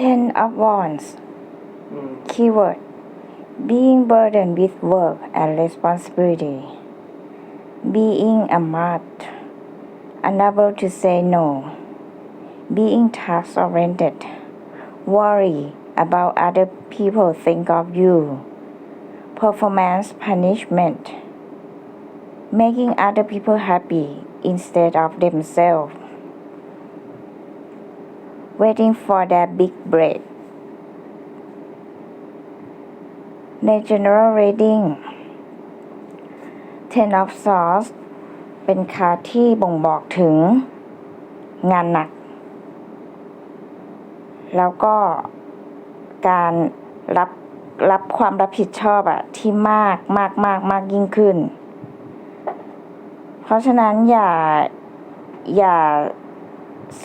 Ten of Wands อืม Keyword Being burdened with work and responsibility. Being a mart. Unable to say no. Being task oriented. Worry about other people think of you. Performance punishment. Making other people happy instead of themselves. Waiting for their big break. ใน general reading ten of swords เป็นคาที่บ่งบอกถึงงานหนัก แล้วก็การรับรับความรับผิดชอบอะที่มากมากมากมากยิ่งขึ้น เพราะฉะนั้นอย่าอย่า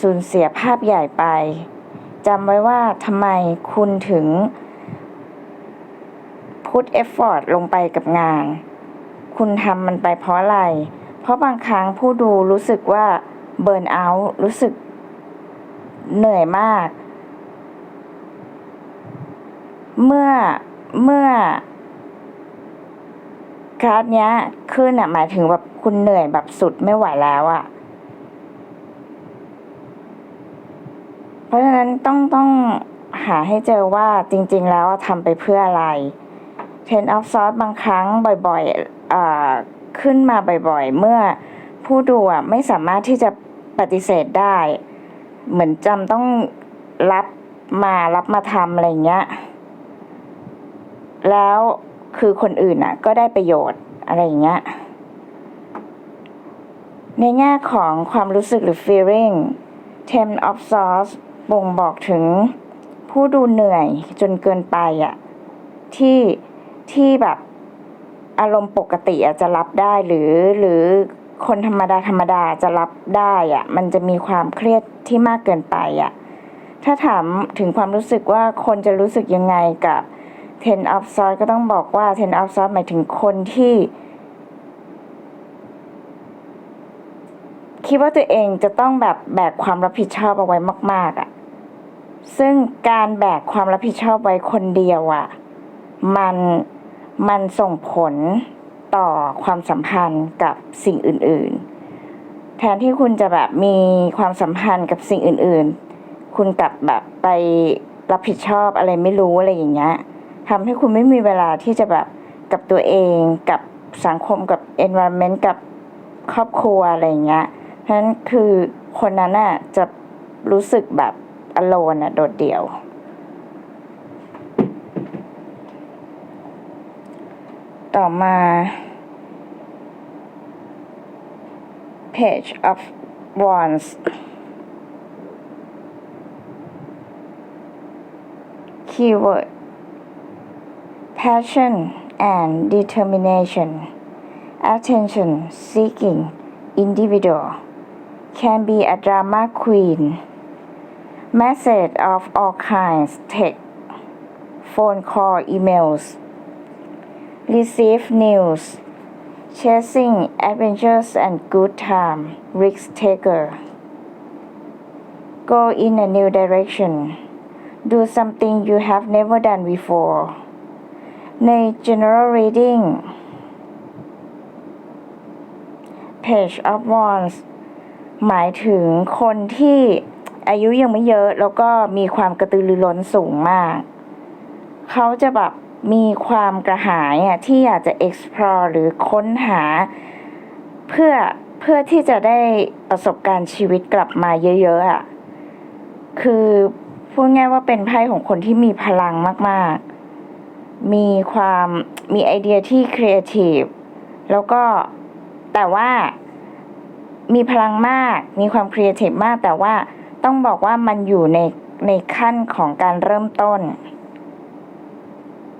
สูญเสียภาพใหญ่ไปจำไว้ว่าทำไมคุณถึงพุทเอฟฟอร์ตลงไปกับงาน คุณทำมันไปเพราะอะไร เพราะบางครั้งผู้ดูรู้สึกว่าเบิร์นเอาท์รู้สึกเหนื่อยมาก เมื่อเมื่อการ์ดเนี้ยขึ้นอะหมายถึงแบบคุณเหนื่อยแบบสุดไม่ไหวแล้วอะ เพ ราะฉะนั้นต้องต้องหาให้เจอว่าจริง ๆ แล้วทำไปเพื่ออะไร Ten of Swords บางครั้งบ่อยๆขึ้นมาบ่อยๆ เมื่อผู้ดูไม่สามารถที่จะปฏิเสธได้ เหมือนจำต้องรับมารับมาทำอะไรเงี้ย แล้วคือคนอื่นอะ ก็ได้ประโยชน์อะไรเงี้ย ในแง่ของความรู้สึกหรือ feeling Ten of Swords บ่งบอกถึงผู้ดูเหนื่อยจนเกินไปอะที่ที่แบบอารมณ์ปกติอะจะรับได้หรือหรือคนธรรมดาธรรมดาจะรับได้อะมันจะมีความเครียดที่มากเกินไปอะถ้าถามถึงความรู้สึกว่าคนจะรู้สึกยังไงกับ Ten of Swords ก็ต้องบอกว่า Ten of Swords หมายถึงคนที่ คิดว่าตัวเองจะต้องแบบแบกความรับผิดชอบเอาไว้มาก ๆอะ ซึ่งการแบกความรับผิดชอบไว้คนเดียวอะมันมันส่งผลต่อความสัมพันธ์กับสิ่งอื่น ๆ แทนที่คุณจะแบบมีความสัมพันธ์กับสิ่งอื่น ๆ คุณกลับแบบไปรับผิดชอบอะไรไม่รู้อะไรอย่างเงี้ยทำให้คุณไม่มีเวลาที่จะแบบกับตัวเองกับสังคมกับ environment กับครอบครัวอะไรอย่างเงี้ยเพราะฉะนั้นคือคนนั้นน่ะจะรู้สึกแบบ alone อะโดดเดี่ยว ต่อมา page of wands keyword passion and determination attention seeking individual can be a drama queen message of all kinds text phone call emails receive news chasing adventures and good time risk taker go in a new direction do something you have never done before ใน general reading page of wands หมายถึงคนที่ อายุยังไม่เยอะแล้วก็มีความกระตือรือร้นสูงมาก เขาจะแบบมีความกระหายอะที่อยากจะ explore หรือค้นหา เพื่อเพื่อที่จะได้ประสบการณ์ชีวิตกลับมาเยอะๆอะคือพูดง่ายว่าเป็นไพ่ของคนที่มีพลังมาก ๆ มีความมีไอเดียที่ครีเอทีฟแล้วก็แต่ว่ามีพลังมาก มีความครีเอทีฟมากแต่ว่า ต้องบอกว่ามันอยู่ในในขั้นของการเริ่มต้น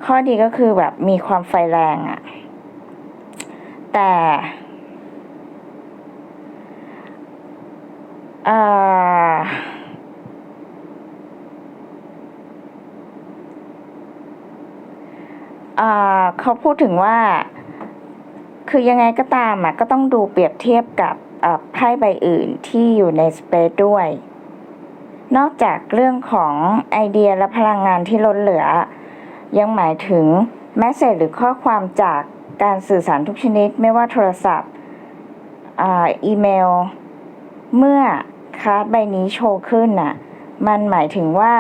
ข้อดีก็คือแบบมีความไฟแรงอะแต่เอ่อเอ่อเขาพูดถึงว่า คือยังไงก็ตามอะก็ต้องดูเปรียบเทียบกับไพ่ใบอื่นที่อยู่ในสเปซด้วย นอกจากเรื่องของไอเดียและพลังงานที่ล้นเหลือ ยังหมายถึงแมสเซจหรือข้อความจากการสื่อสารทุกชนิด ไม่ว่าโทรศัพท์อีเมล เมื่อการ์ดใบนี้โชว์ขึ้นน่ะมันหมายถึงว่า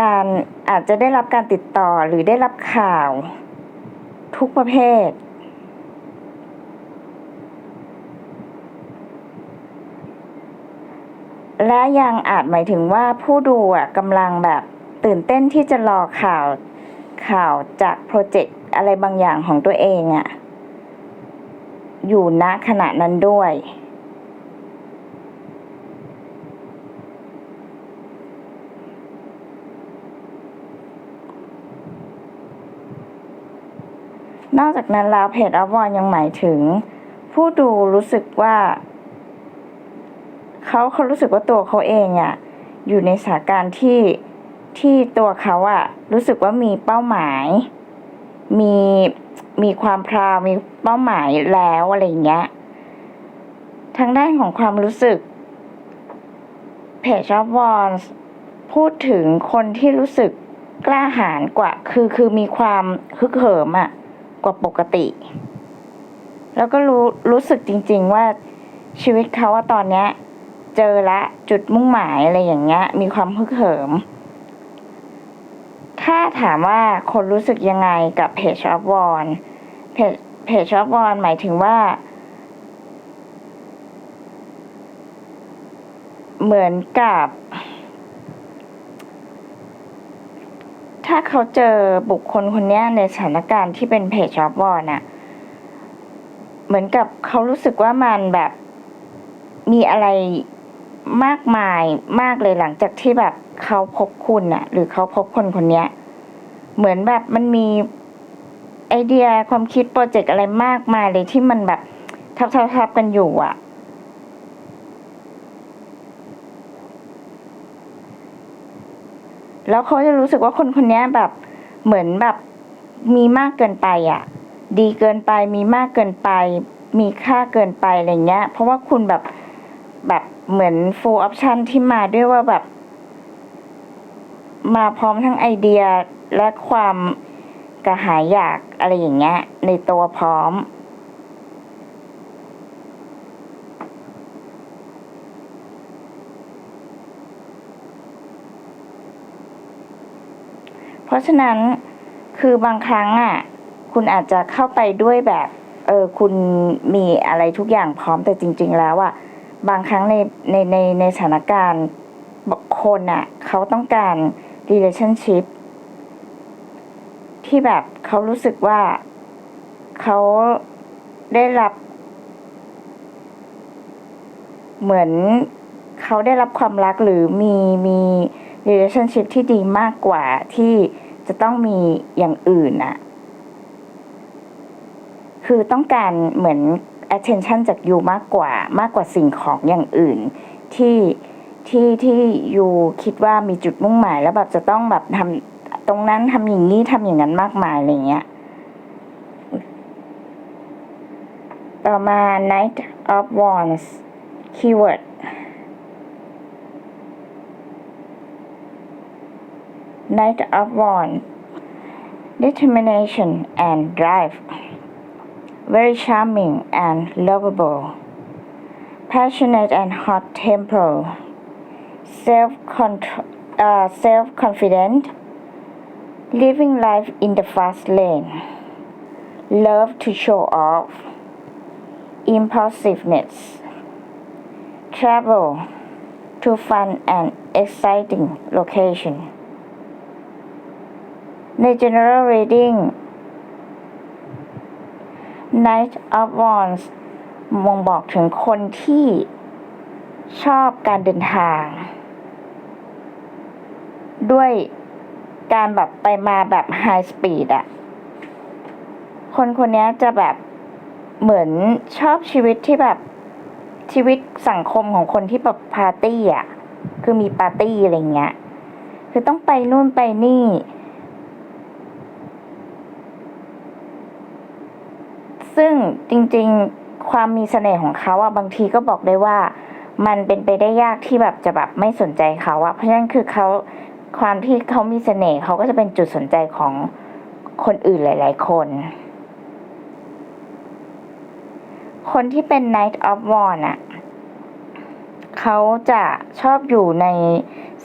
การอาจจะได้รับการติดต่อหรือได้รับข่าว ทุกประเภท และยังอาจหมายถึงว่าผู้ดูอะกำลังแบบตื่นเต้นที่จะรอข่าวข่าวจากโปรเจกต์อะไรบางอย่างของตัวเองอะ อยู่ณขณะนั้นด้วยนอกจากนั้นแล้วเพจอวอนยังหมายถึง ผู้ดูรู้สึกว่า เขาเขารู้สึกว่าตัวเขาเองอะอยู่ในสถานการณ์ที่ที่ตัวเขาอะรู้สึกว่ามีเป้าหมาย มีมีความพราวมีเป้าหมายแล้วอะไรเงี้ยทางด้านของความรู้สึกเพจอวอนพูดถึงคนที่รู้สึกกล้าหาญกว่า คือคือมีความฮึกเหิมอะกว่าปกติ แล้วก็รู้รู้สึกจริง ๆ ว่าชีวิตเขาว่าตอนเนี้ย เจอละจุดมุ่งหมายอะไรอย่างเงี้ย มีความฮึกเหิม ถ้าถามว่าคนรู้สึกยังไงกับเพจอ f วอนเพจเพจอ f วอนหมายถึงว่า เหมือนกับ ถ้าเขาเจอบุคคลคนนี้ในสถานการณ์ที่เป็นเพจอ f วอนอะเหมือนกับเขารู้สึกว่ามันแบบมีอะไร มากมายมากเลยหลังจากที่แบบเขาพบคุณอะหรือเขาพบคนคนเนี้ยเหมือนแบบมันมีไอเดียความคิดโปรเจกต์อะไรมากมายเลยที่มันแบบทับทับทับกันอยู่อะแล้วเขาจะรู้สึกว่าคนคนนี้แบบเหมือนแบบมีมากเกินไปอะดีเกินไปมีมากเกินไป มีค่าเกินไปอะไรเงี้ย เพราะว่าคุณแบบแบบ เหมือน full option ที่มาด้วยว่าแบบ มาพร้อมทั้งไอเดียและความกระหายอยากอะไรอย่างเงี้ย ในตัวพร้อม เพราะฉะนั้นคือบางครั้งอะ คุณอาจจะเข้าไปด้วยแบบ เออ คุณมีอะไรทุกอย่างพร้อมแต่จริง ๆ แล้วอะ บางครั้งในในในในสถานการณ์บุคคลอะเขาต้องการ relationship ที่แบบเขารู้สึกว่าเขาได้รับ เหมือนเขาได้รับความรักหรือมีมี relationship ที่ดีมากกว่าที่จะต้องมีอย่างอื่นอะคือต้องการเหมือน attention จากยูมากกว่ามากกว่าสิ่งของอย่างอื่น ที่ที่ที่ยูคิดว่ามีจุดมุ่งหมาย แล้วแบบจะต้องแบบทำตรงนั้นทำอย่างนี้ทำอย่างนั้นมากมายอะไรเงี้ยต่อมา Knight of Wands keyword Knight of Wands determination and drive very charming and lovable passionate and hot tempered, self uh, self confident living life in the fast lane love to show off impulsiveness travel to fun and exciting location. ใน general reading Knight of Wands มองบอกถึงคนที่ชอบการเดินทาง ด้วยการแบบไปมาแบบไฮสปีดอะคนคนนี้จะแบบเหมือนชอบชีวิตที่แบบชีวิตสังคมของคนที่แบบปาร์ตี้อะคือมีปาร์ตี้อะไรเงี้ย คือต้องไปนู่นไปนี่ ซึ่งจริงๆความมีเสน่ห์ของเขาอะบางทีก็บอกได้ว่า มันเป็นไปได้ยากที่แบบจะแบบไม่สนใจเขาอะเพราะฉะนั้นคือเขาความที่เขามีเสน่ห์เขาก็จะเป็นจุดสนใจของคนอื่นหลาย ๆ คน คนที่เป็น Night of w a n อะเขาจะชอบอยู่ใน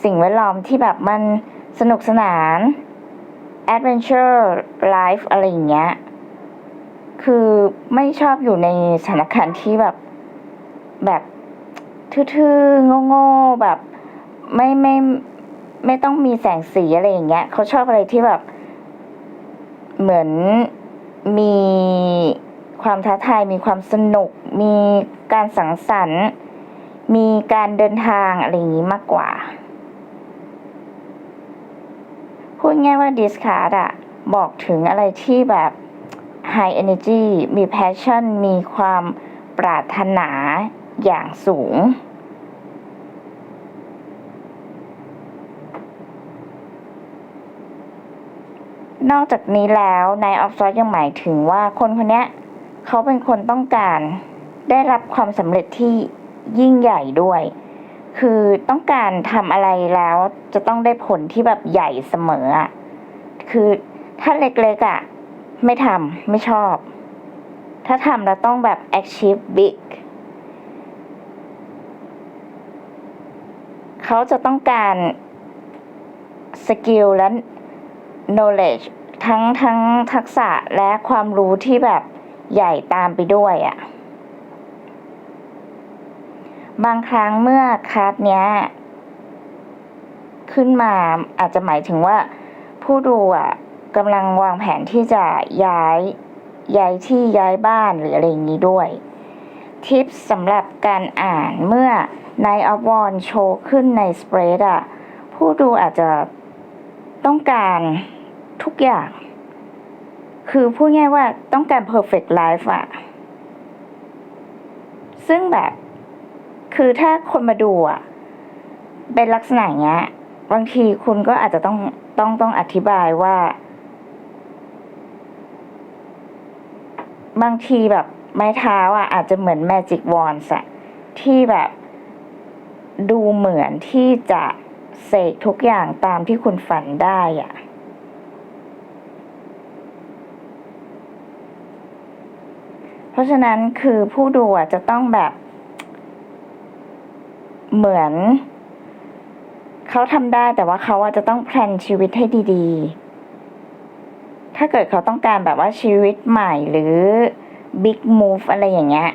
สิ่งแวดล้อมที่แบบมันสนุกสนาน adventure life อะไรอย่างเงี้ย คือไม่ชอบอยู่ในสถานการณ์ที่แบบแบบทื่อๆโง่ๆแบบไม่ไม่ไม่ต้องมีแสงสีอะไรอย่างเงี้ยเขาชอบอะไรที่แบบ เหมือนมีความท้าทายมีความสนุก มีการสังสรรค์ มีการเดินทางอะไรอย่างนี้มากกว่า พูดง่ายว่า discard อะบอกถึงอะไรที่แบบ high energy มี passion มีความปรารถนาอย่างสูง นอกจากนี้แล้วนายออฟซอสยังหมายถึงว่าคนคนนี้เขาเป็นคนต้องการได้รับความสำเร็จที่ยิ่งใหญ่ด้วย คือต้องการทำอะไรแล้วจะต้องได้ผลที่แบบใหญ่เสมอ คือถ้าเล็กๆอะ ไม่ทำไม่ชอบ ถ้าทำเราต้องแบบ achieve big เขาจะต้องการสกิลและ knowledge ทั้งทั้งทักษะและความรู้ที่แบบใหญ่ตามไปด้วยอะ่ะ บางครั้งเมื่อคาร์ดเนี้ย ขึ้นมาอาจจะหมายถึงว่าผู้ดูอะ กำลังวางแผนที่จะย้ายย้ายที่ย้ายบ้านหรืออะไรอย่างนี้ด้วย ทิปสำหรับการอ่านเมื่อ Night of w a n โชว์ขึ้นในสเปรดอะผู้ดูอาจจะต้องการทุกอย่าง คือพูดง่ายว่าต้องการ perfect life อะซึ่งแบบ คือถ้าคนมาดูอะเป็นลักษณะเนี้ย บางทีคุณก็อาจจะต้องต้องต้องอธิบายว่า บางทีแบบไม้เท้าอะอาจจะเหมือน magic wands อะที่แบบดูเหมือนที่จะเสกทุกอย่างตามที่คุณฝันได้อะเพราะฉะนั้นคือผู้ดูจะต้องแบบ เหมือน เขาทำได้แต่ว่าเขาอาจจะต้องแพลนชีวิตให้ดี ๆ ถ้าเกิดเขาต้องการแบบว่าชีวิตใหม่หรือ big move อะไรอย่างเงี้ย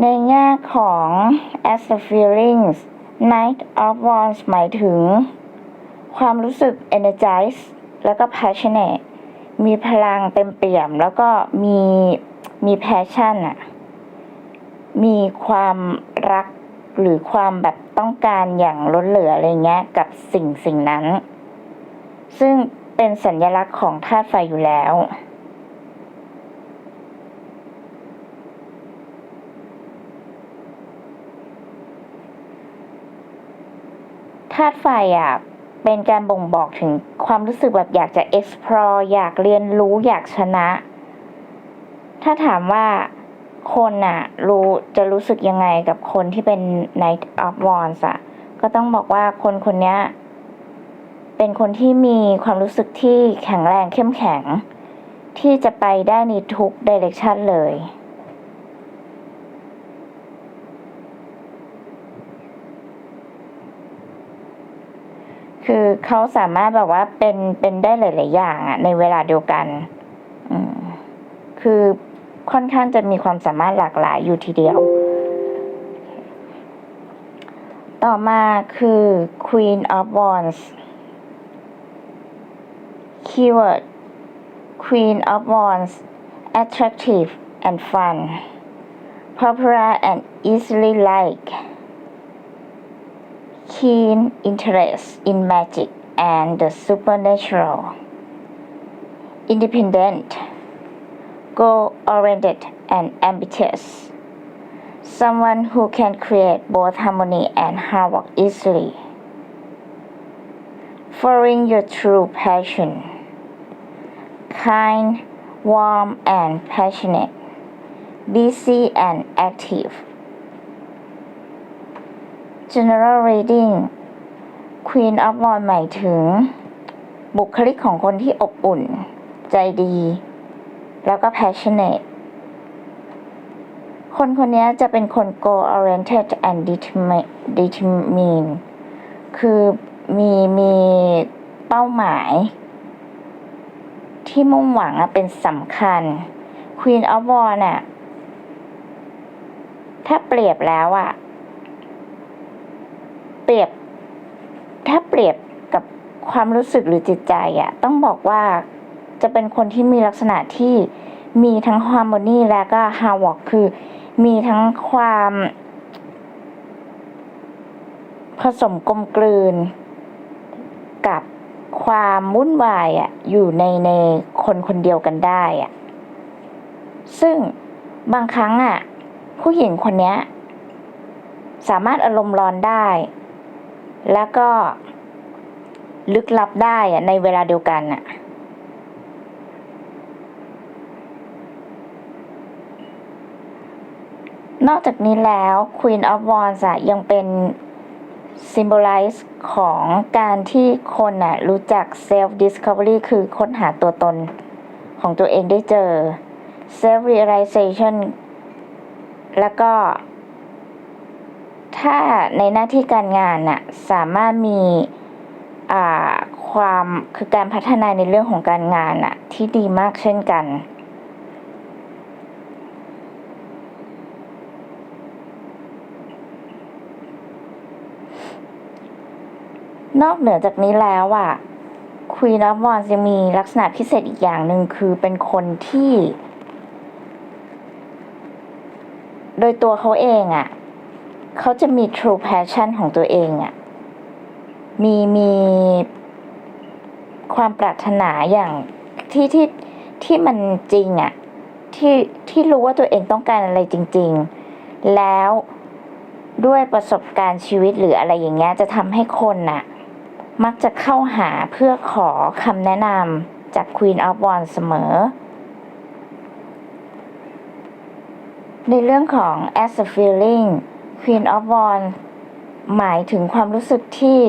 ในแง่ของ as the feelings night of wands หมายถึง ความรู้สึก energize แล้วก็ passionate มีพลังเต็มเปี่ยม แล้วก็มีมี passion อะมีความรักหรือความแบบต้องการอย่างล้นเหลืออะไรเงี้ยกับสิ่งสิ่งนั้น ซึ่ง เป็นสัญลักษณ์ของธาตุไฟอยู่แล้ว ธาตุไฟอะ เป็นการบ่งบอกถึงความรู้สึกแบบอยากจะ explore อยากเรียนรู้อยากชนะ ถ้าถามว่าคนอะรู้จะรู้สึกยังไงกับคนที่เป็น knight of Wands อะก็ต้องบอกว่าคนคนนี้ เป็นคนที่มีความรู้สึกที่แข็งแรงเข้มแข็ง ที่จะไปได้ในทุก direction เลย คือเขาสามารถแบบว่าเป็นเป็นได้หลาย ๆ อย่างอะในเวลาเดียวกัน คือค่อนข้างจะมีความสามารถหลากหลายอยู่ทีเดียว ต่อมาคือ Queen of Wands Keyword Queen of Wands attractive and fun popular and easily liked keen interest in magic and the supernatural independent goal oriented and ambitious someone who can create both harmony and hard work easily following your true passion kind warm and passionate busy and active general reading Queen of Wands หมายถึง บุคลิกของคนที่อบอุ่น ใจดี แล้วก็ passionate คนคนนี้จะเป็นคน goal oriented and determined คือมีมีเป้าหมาย ที่มุ่งหวังอะเป็นสำคัญ Queen of w a n d น่ะถ้าเปรียบแล้วอะเปรียบ ถ้าเปรียบกับความรู้สึกหรือจิตใจอะต้องบอกว่าจะเป็นคนที่มีลักษณะที่มีทั้งฮาร์โมนีและก็ฮาวอกคือ มีทั้งความผสมกลมกลืนกับ ความวุ่นวายอะอยู่ในในคนคนเดียวกันได้อะซึ่งบางครั้งอะผู้หญิงคนเนี้ยสามารถอารมณ์ร้อนได้ แล้วก็ลึกลับได้อะในเวลาเดียวกันอะนอกจากนี้แล้ว Queen of Wands ยังเป็น symbolize ของการที่คนน่ะรู้จัก self discovery คือค้นหาตัวตนของตัวเองได้เจอ self realization แล้วก็ ถ้าในหน้าที่การงานน่ะสามารถมีอ่าความคือการพัฒนาในเรื่องของการงานน่ะที่ดีมากเช่นกัน นอกเหนือจากนี้แล้วอะ Queen of Wands ยังมีลักษณะพิเศษอีกอย่างหนึ่งคือเป็นคนที่ โดยตัวเขาเองอะเขาจะมี true passion ของตัวเองอะมีมีความปรารถนาอย่างที่ที่ที่มันจริงอะที่ที่รู้ว่าตัวเองต้องการอะไรจริง ๆ แล้วด้วยประสบการณ์ชีวิตหรืออะไรอย่างเงี้ยจะทำให้คนน่ะ มักจะเข้าหาเพื่อขอคำแนะนำจาก Queen of Wands เสมอ ในเรื่องของ as a feeling Queen of Wands หมายถึงความรู้สึกที่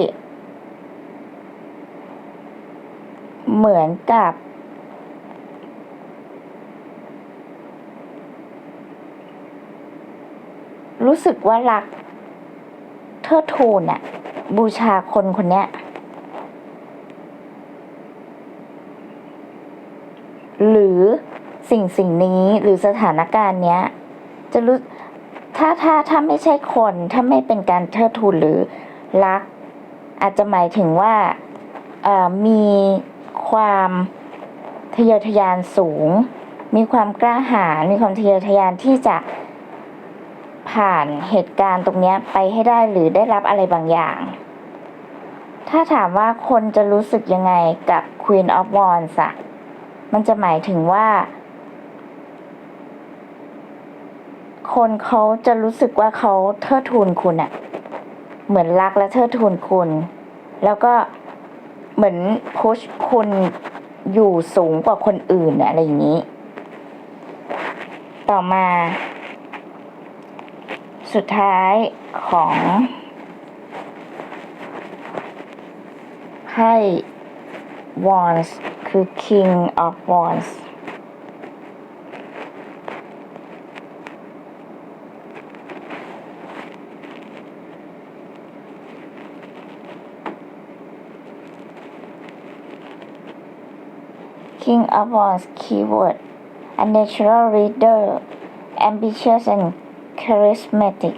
เหมือนกับ รู้สึกว่ารักเทิดทูนอะบูชาคนคนเนี้ย หรือสิ่งสิ่งนี้หรือสถานการณ์เนี้ยจะรู้ถ้าถ้าถ้าไม่ใช่คนถ้าไม่เป็นการเทิดทูนหรือรัก อาจจะหมายถึงว่าเอ่อมีความทะเยอทะยานสูง มีความกล้าหาญมีความทะเยอทะยานที่จะผ่านเหตุการณ์ตรงเนี้ยไปให้ได้หรือได้รับอะไรบางอย่าง ถ้าถามว่าคนจะรู้สึกยังไงกับ Queen of Wands อะ มันจะหมายถึงว่า คนเขาจะรู้สึกว่าเขาเทิดทูนคุณอะเหมือนรักและเทิดทูนคุณ แล้วก็เหมือนพุชคุณอยู่สูงกว่าคนอื่นอะอะไรอย่างนี้ ต่อมา สุดท้ายของไพ่ Wands King of Wands. King of Wands keyword. A natural leader ambitious and charismatic.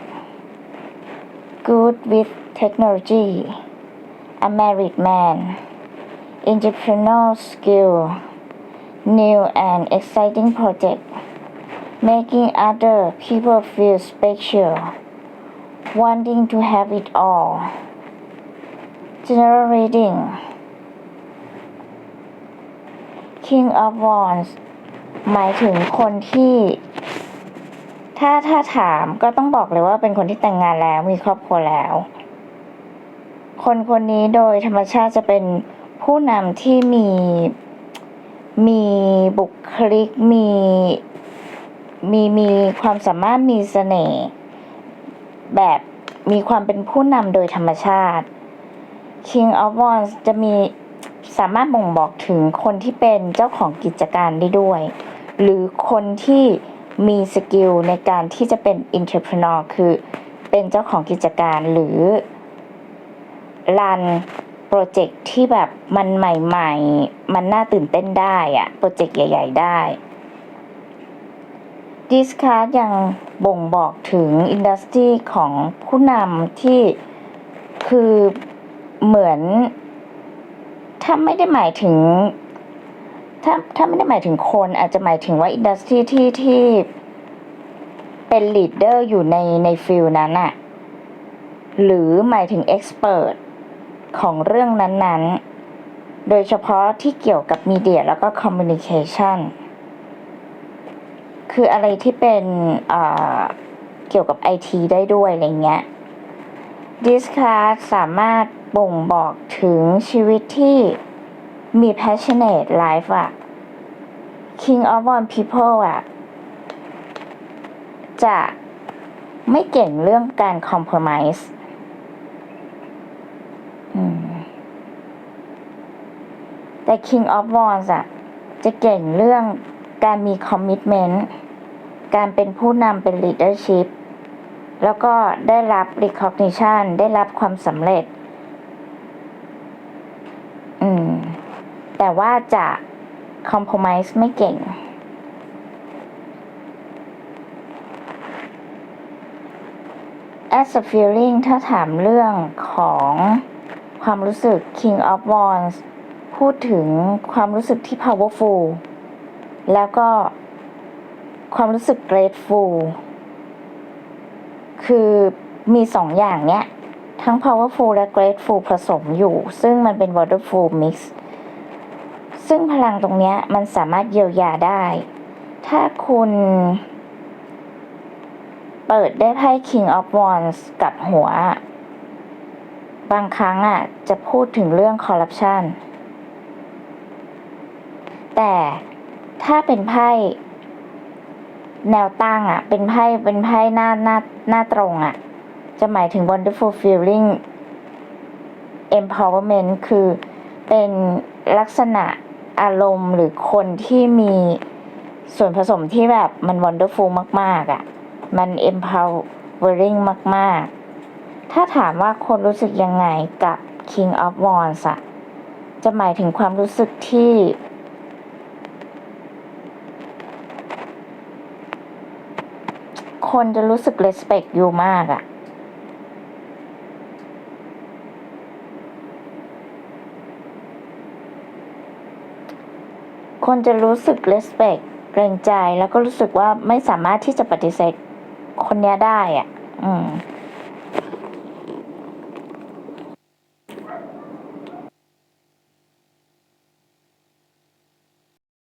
Good with technology. A married man entrepreneurial skill new and exciting project making other people feel special wanting to have it all general reading King of Wands หมายถึงคนที่ ถ้าถ้าถามก็ต้องบอกเลยว่าเป็นคนที่แต่งงานแล้วมีครอบครัวแล้ว คนคนนี้โดยธรรมชาติจะเป็น ผู้นำที่มีมีบุคลิกมีมีมีความสามารถมีเสน่ห์แบบมีความเป็นผู้นำโดยธรรมชาติ King of Wands จะมีสามารถบ่งบอกถึงคนที่เป็นเจ้าของกิจการได้ด้วย หรือคนที่มีสกิลในการที่จะเป็น entrepreneur คือเป็นเจ้าของกิจการหรือรัน โปรเจกต์ที่แบบมันใหม่ ๆ มันน่าตื่นเต้นได้อะโปรเจกต์ใหญ่ ๆ ได้ดิสคาร์ดยังบ่งบอกถึงอินดัสทรีของผู้นำที่คือเหมือน ถ้าไม่ได้หมายถึง ถ้าถ้าไม่ได้หมายถึงคนอาจจะหมายถึงว่าอินดัสทรีที่ที่เป็นลีดเดอร์อยู่ในในฟิลนั้นอะหรือหมายถึงเอ็กซ์เพรส ของเรื่องนั้นๆ โดยเฉพาะที่เกี่ยวกับมีเดียแล้วก็คอมมิวนิเคชันคืออะไรที่เป็นเกี่ยวกับไอทีได้ด้วยอะไรเงี้ยดิสคาร์สามารถบ่งบอกถึงชีวิตที่มี passionate life อะ King of One People อะจะไม่เก่งเรื่องการ compromise อืม แต่ King of Wands อะจะเก่งเรื่องการมี commitment การเป็นผู้นำเป็น leadership แล้วก็ได้รับ recognition ได้รับความสำเร็จ อืม แต่ว่าจะ compromise ไม่เก่ง as a feeling ถ้าถามเรื่องของความรู้สึก King of Wands พูดถึงความรู้สึกที่ powerful แล้วก็ความรู้สึก grateful คือมีสองอย่างเนี้ย ทั้ง powerful และ grateful ผสมอยู่ ซึ่งมันเป็น wonderful mix ซึ่งพลังตรงเนี้ยมันสามารถเยียวยาได้ ถ้าคุณ เปิดได้ไพ่ King of Wands กับหัว บางครั้งอะจะพูดถึงเรื่อง corruption แต่ถ้าเป็นไพ่แนวตั้งอะ เป็นไพ่เป็นไพ่หน้าหน้าหน้าตรงอะ จะหมายถึง wonderful feeling empowerment คือเป็นลักษณะอารมณ์หรือคนที่มีส่วนผสมที่แบบมัน wonderful มาก ๆอะ มัน empowering มาก ๆ ถ้าถามว่าคนรู้สึกยังไงกับ King of Wands อะจะหมายถึงความรู้สึกที่ คนจะรู้สึก respect อยู่มากอะคนจะรู้สึก respect เกรงใจแล้วก็รู้สึกว่าไม่สามารถที่จะปฏิเสธคนเนี้ยได้อะ อืม